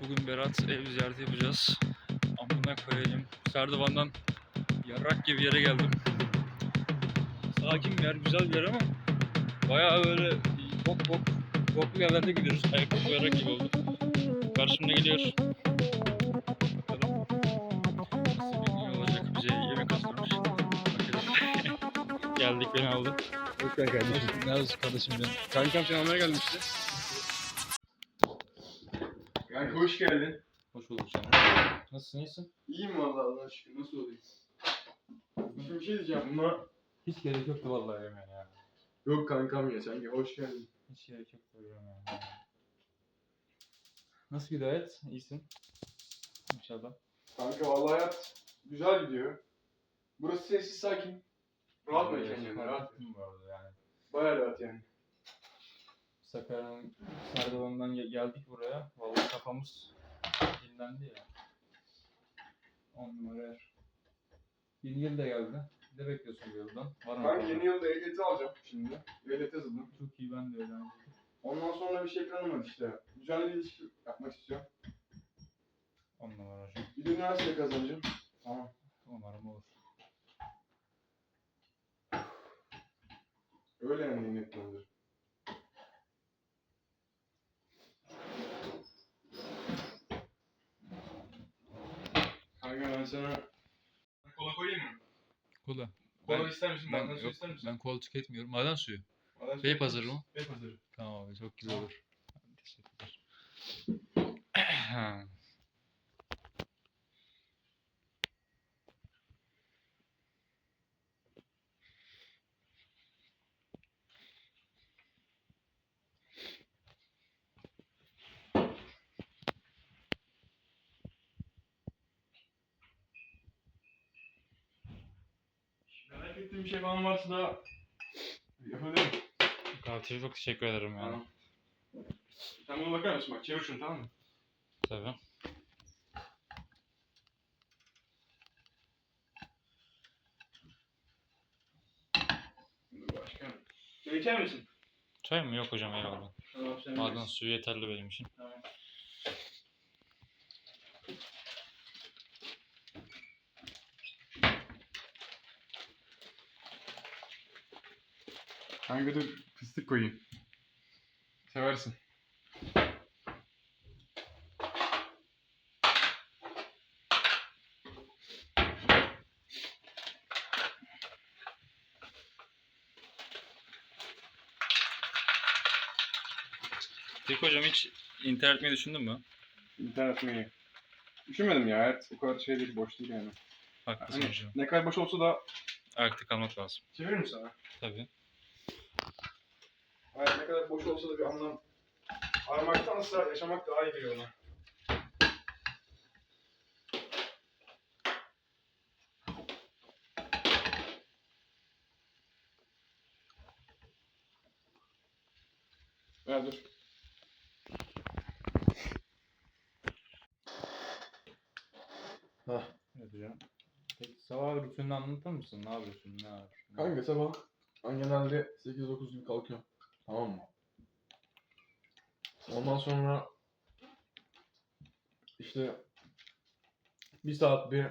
Evet bugün Berat ev ziyareti yapacağız. Amına koyayım. Serdivan'dan yarrak gibi yere geldim. Sakin bir yer, güzel bir yer ama bayağı böyle bok bok boklu yerlerde gidiyoruz. Ayakkabı yarrak gibi oldu. Karşımda geliyor. Bakalım. Nasıl bir gün olacak? Bize yemek hazırlamış. Bakalım. Geldik beni aldı. Hoş geldin kardeşim. Neredesin kardeşim benim? Kankam seni almaya gelmişti. Kanka hoş geldin. Hoş bulduk canım. Nasılsın, iyisin? İyiyim valla Allah'a şükür. Nasıl olayım? Şimdi bir şey diyeceğim. Buna... Hiç gerek yoktu vallahi yemeğe ya. Yok kankam ya sen gel. Hoş geldin. Hiç gerek yoktu yemeğe. Nasıl gidiyor hayat? İyisin. İnşallah. Kanka valla hayat güzel gidiyor. Burası sessiz sakin. Rahat yani fark rahat. bu arada yani. Baya rahat yani. Sakarya'nın ge- geldik buraya. Vallahi kafamız dinlendi ya. 10 numara yer. Yeni yıl da geldi. Ne bekliyorsun bu yıldan? Var mı? Ben yeni yılda ehliyeti alacağım şimdi. Ehliyet yazıldım. Çok iyi ben de öyle. Ondan sonra bir şey planım var işte. Düzenli bir ilişki yapmak istiyorum. 10 numara hocam. Bir üniversite kazanacağım. Tamam. Umarım olur. Öyle yani niyetlendir. Kanka ben sana kola koyayım mı? Kola. Kola Ben- ister misin? Ben, Maden suyu yok, ister misin? ben kola tüketmiyorum. Maden suyu. Maden suyu Vape hazır mı? Hazır. Tamam abi çok güzel olur. Teşekkürler. Merak ettiğim bir şey falan varsa da yapabilirim. Kahveciye çok teşekkür ederim yani. Tamam. Sen buna bakar mısın? Bak çevir şunu tamam mı? Tabii. Başka. Çay içer misin? Çay mı? Yok hocam eyvallah. Tamam sen Maden bilirsin. suyu yeterli benim için. Tamam. Kanka dur fıstık koyayım. Seversin. Peki hocam hiç internet mi düşündün mü? İnternet mi? Düşünmedim ya hayat o kadar şey değil boş değil yani. Haklısın Hani hocam. ne kadar boş olsa da Ayakta kalmak lazım. çevirir misin sana? Tabii. Hayat ne kadar boş olsa da bir anlam aramaktansa yaşamak daha iyi geliyor ona. Ver dur. Hah. Hocam. Peki sabah rutinini anlatır mısın? Ne yapıyorsun? Ne yapıyorsun? Kanka sabah ben genelde 8-9 gibi kalkıyorum. Tamam mı? Ondan sonra işte bir saat bir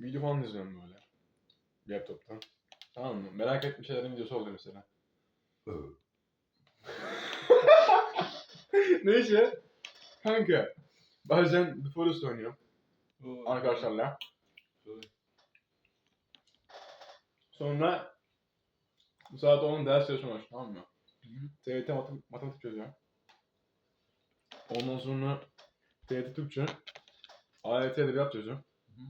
video falan izliyorum böyle. Laptop'tan. Tamam mı? Merak ettiğim şeylerin videosu oluyor mesela. Neyse. Kanka. Bazen The Forest oynuyorum arkadaşlarla. Sonra bu saat 10 ders çalışma var tamam mı? TYT matem- matematik çözüyorum. Ondan sonra TYT Türkçe, AYT edebiyat çözüyorum. Hı hı.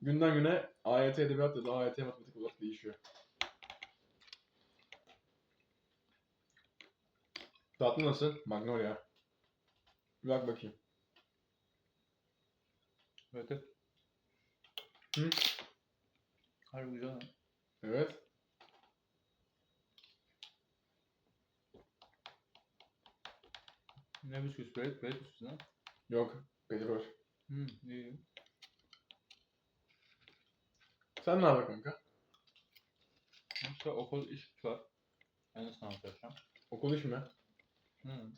Günden güne AYT edebiyat ya da AYT matematik olarak değişiyor. Tatlı nasıl? Magnolia. Bir bak bakayım. Evet. Hı? Harbi güzel. Evet. Ne bisküvisi? Beyt, beyt bisküvisi ha? Yok. Petrol. Hı, iyi. Sen ne haber kanka? İşte okul iş var. Ben de sınavı çalışacağım. Okul iş mi? Hı.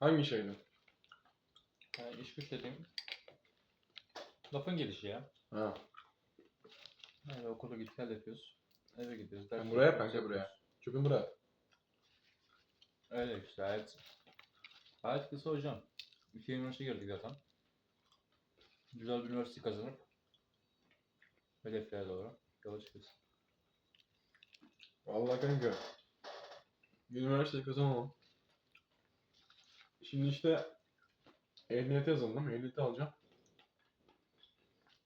Hangi şeydi? Yani iş güç dediğim lafın gelişi ya. Ha. Yani okula git gel yapıyoruz. Eve gidiyoruz. Ben ders buraya yapıyoruz, kanka, buraya. yapıyoruz. Çöpün bura. Öyle işte hayat. Hayat kısa hocam. İki üniversite girdik zaten. Güzel bir üniversite kazanıp hedeflere doğru yola çıkıyoruz. Vallahi kanka. Üniversiteyi kazanamam. Şimdi işte ehliyete yazıldım. Ehliyeti alacağım.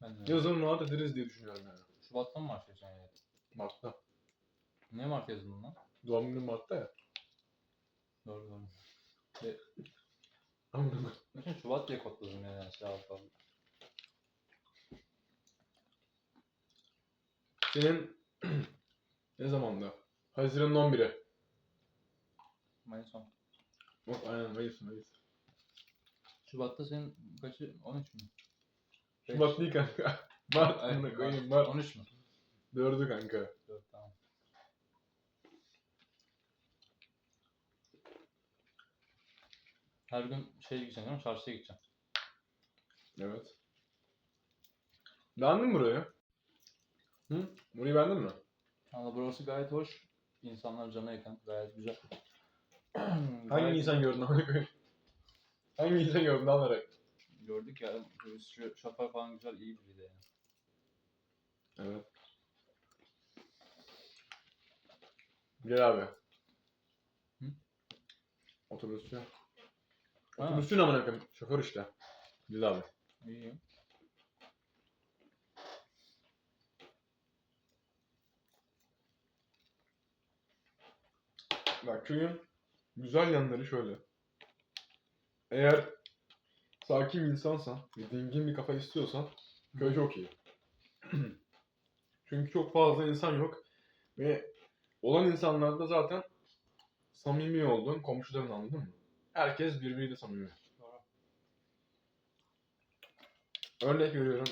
Ben de. Yazın rahat ederiz diye düşünüyorum yani. Şubat'tan mı başlıyorsun yani? Mart'ta. Ne Mart yazıldı lan? Doğum günüm Mart'ta ya. Doğru doğru. Anladım. Bütün Şubat diye kodladım yani şey alfa. Senin ne zamanda? Haziran'ın 11'i. Mayıs son. Yok aynen Mayıs Mayıs. Şubat'ta senin kaçı? 13 mü? Beş. Şubat değil kanka. Mart. Evet, amına koyayım Mart. Mart. 13 mü? 4'ü kanka. 4 tamam. Her gün şey gideceksin değil mi? Çarşıya gideceksin. Evet. Beğendin mi burayı? Hı? Burayı beğendin mi? Valla burası gayet hoş. İnsanlar cana yakın. Gayet güzel. Hangi Gayet- insan gördün amına koyayım? Hangi insan gördün alarak? Gördük ya. Şu şoför falan güzel. iyi biriydi yani. Evet. Gel abi. Hı? Otobüsçü. Ne amına koyayım? Şoför işte. Gel abi. İyi. Bak köyün güzel yanları şöyle. Eğer sakin bir insansan ve dingin bir kafa istiyorsan köy çok iyi. Çünkü çok fazla insan yok ve olan insanlarda zaten samimi olduğun komşuların anladın mı? Herkes birbiriyle samimi. Örnek veriyorum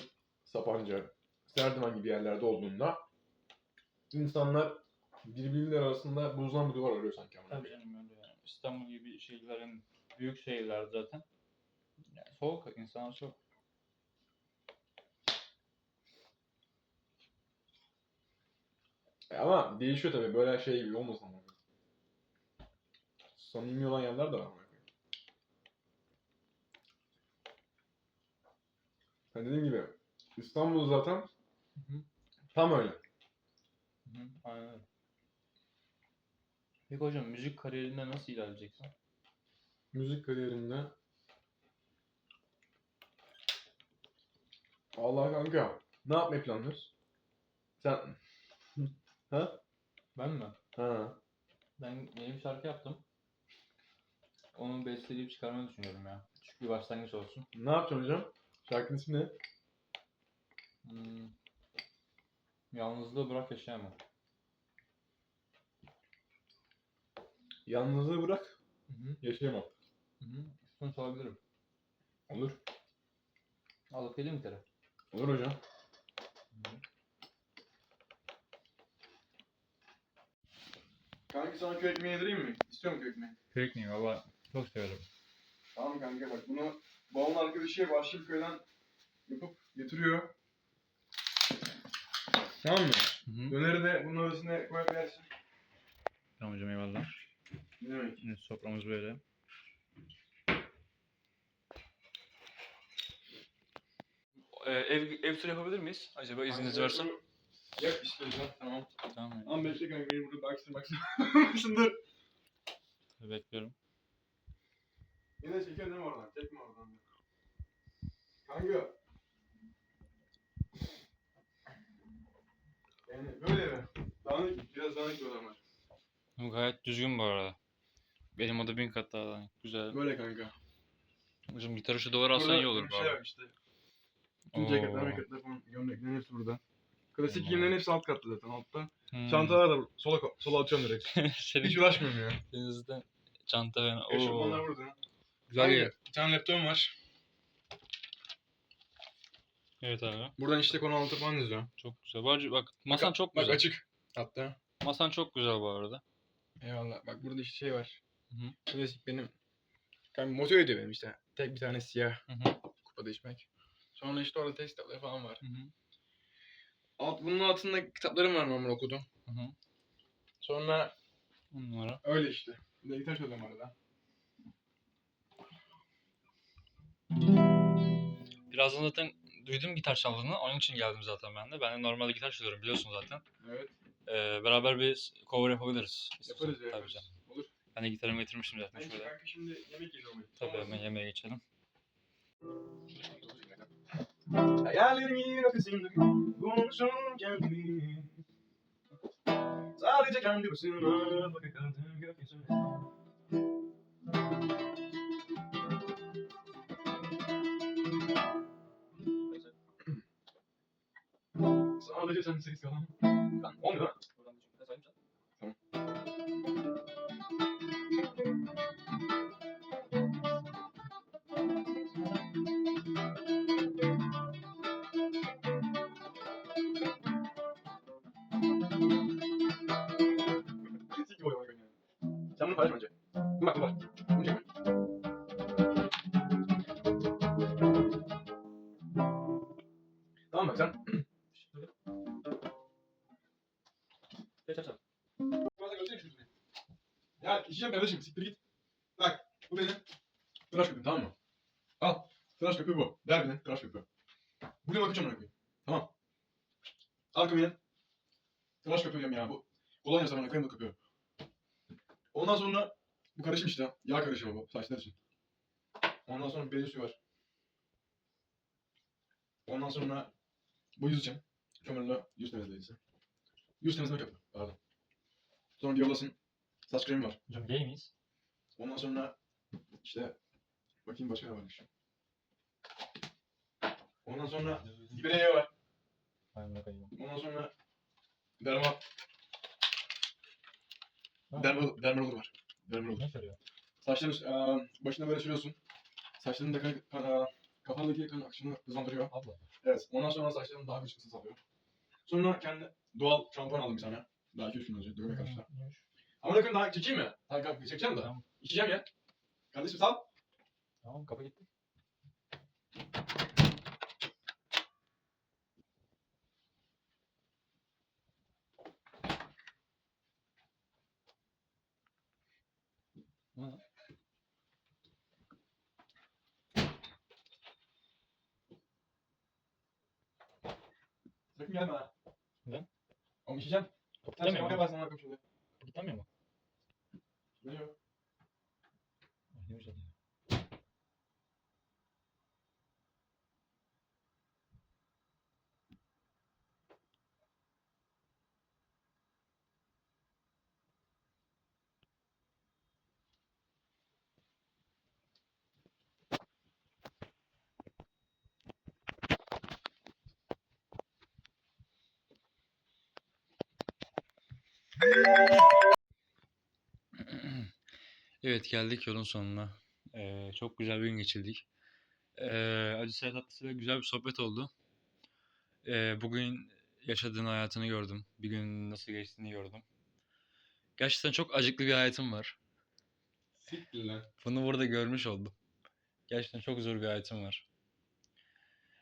Sapanca, Serdivan gibi yerlerde olduğunda insanlar birbirleri arasında bozulan bir duvar arıyor sanki ama. Tabii canım öyle yani. İstanbul gibi şehirlerin büyük şehirler zaten. Yani soğuk insanlar çok. E Ama değişiyor tabii böyle şey gibi olmasın ama. Samimi olan yerler de var. Ama. Ha dediğim gibi İstanbul zaten Hı hı. tam öyle. Hı aynen öyle. Peki hocam müzik kariyerinde nasıl ilerleyeceksin? Müzik kariyerinde Allah kanka ne yapmayı planlıyorsun? Sen ha? Ben mi? Ha. Ben yeni bir şarkı yaptım. Onu besteleyip çıkarmayı düşünüyorum ya. Küçük bir başlangıç olsun. Ne yapacaksın hocam? Şarkının ismi ne? Hmm. Yalnızlığı bırak yaşayamam. Yalnızlığı bırak. Hı hı. Yaşayamam. Hı hı. Üstüne sorabilirim. Olur. Alıp geleyim bir kere. Olur hocam. Kanki sana köy ekmeği yedireyim mi? İstiyor musun köy ekmeği? Kekni valla çok severim. Tamam kanka bak bunu babamın arkadaşı başka bir köyden yapıp getiriyor. Tamam mı? Hı hı. Döneri de bunun arasına koyup yersin. Tamam hocam eyvallah. Ne demek? Şimdi soframız böyle. Ee, ev, ev turu yapabilir miyiz? Acaba izniniz varsa. Yap istiyorsan tamam. Tamam. Tamam bekle kanka beni burada baksın baksın. baksın dur. Bekliyorum. Yine çekiyorsun değil mi oradan? Çekme oradan. Kanka. Yani böyle mi? Dağınık, biraz dağınık bir odam var. Bu gayet düzgün bu arada. Benim oda bin kat daha da güzel. Böyle kanka. Hocam gitarı şu duvara alsan iyi olur bu şey arada. var işte. Tüm ceketler, meketler falan, gömleklerin hepsi burada. Klasik Tamam. giyimlerin hepsi alt katta zaten altta. Hmm. Çantalar da sola, sola atıyorum direkt. Senin Hiç uğraşmıyorum ya. denizde çanta falan. Eşofmanlar burada. Güzel Kanka, yer. Bir tane laptopum var. Evet abi. Buradan işte konu anlatır falan izliyorum. Çok güzel. Bak, bak masan çok Bak güzel. açık. Hatta. Masan çok güzel bu arada. Eyvallah. Bak burada işte şey var. Hı hı. Klasik benim. Kanka motive ediyor benim işte. tek bir tane siyah Hı hı. kupada içmek. Sonra işte orada test kitapları falan var. Hı hı. Alt, bunun altında kitaplarım var normal okudum. Hı hı. Sonra On numara. öyle işte. Bir de gitar çalıyorum arada. Birazdan zaten duydum gitar çaldığını. Onun için geldim zaten ben de. Ben de normalde gitar çalıyorum biliyorsun zaten. Evet. Ee, beraber bir cover yapabiliriz. Yaparız ya. Tabii canım. Olur. Ben de gitarımı getirmiştim zaten Neyse şöyle. kanka şimdi yemek yiyelim. Tabii hemen yemeğe geçelim. Hayallerimin ötesinde bulmuşum kendimi Sadece kendi başıma bakıp kaldım gökyüzüne Sadece sen ses yalan. Ben olmuyor lan. Tamam. Klasik bir oyun oynuyor. Sen bunu paylaş bence. Dur bak dur bak. Bunu Ya içeceğim kardeşim siktir git. Bak bu benim tıraş köpüğüm tamam mı? Al. Tıraş köpüğü bu. Derbinin tıraş köpüğü. Bugün bakacağım ona koyayım. Tamam. Al köpüğünü. Tıraş köpüğü diyorum ya bu. Kolonya sabunu koyayım bu köpüğü. Ondan sonra bu karışım işte. Yağ karışımı bu saçlar için. Ondan sonra bezi suyu var. Ondan sonra bu yüz için. Kömürlü yüz temizleyicisi. Yüz temizleme köpüğü. Pardon. Sonra Diolas'ın kremi var. Hocam gay miyiz? Ondan sonra işte bakayım başka ne varmış. Ondan sonra yağı var. Hayır bakayım. Ondan sonra derma Ha. derma derma roller var. Derma roller. Ne söylüyor? Saçların üst- eee, başına böyle sürüyorsun. Saçların da kan, kan, eee, kafandaki kan akışını hızlandırıyor. Abla. Evet. Ondan sonra saçların daha çıkısı sağlıyor. Sonra kendi doğal şampuan aldım bir tane. Daha 2-3 gün önce dövme karşıda. Ne kadar daha çekeyim mi? Tamam kanka çekeceğim de. Tamam. İçeceğim ya. Kardeşim sal. Tamam kapı gitti. Ha. Sakın gelme ha. Neden? Oğlum içeceğim. Kapı Sen şaka mu? yaparsın arkadaşım şimdi. Kapı gitmiyor mu? Ne diyor? Ay, Ne güzel ya. Evet geldik yolun sonuna. Ee, çok güzel bir gün geçirdik. Ee, Acı Serhat tatlısıyla güzel bir sohbet oldu. Ee, bugün yaşadığın hayatını gördüm. Bir gün nasıl geçtiğini gördüm. Gerçekten çok acıklı bir hayatım var. Siktir lan. Bunu burada görmüş oldum. Gerçekten çok zor bir hayatım var.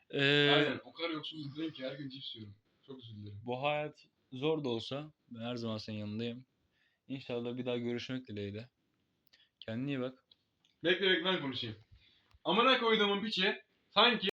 Ee, Aynen. O kadar yoksul değilim ki her gün cips yiyorum. Çok dilerim. bu hayat zor da olsa ben her zaman senin yanındayım. İnşallah bir daha görüşmek dileğiyle. Kendine iyi bak. Bekle bekle ben konuşayım. Amına koyduğumun piçi sanki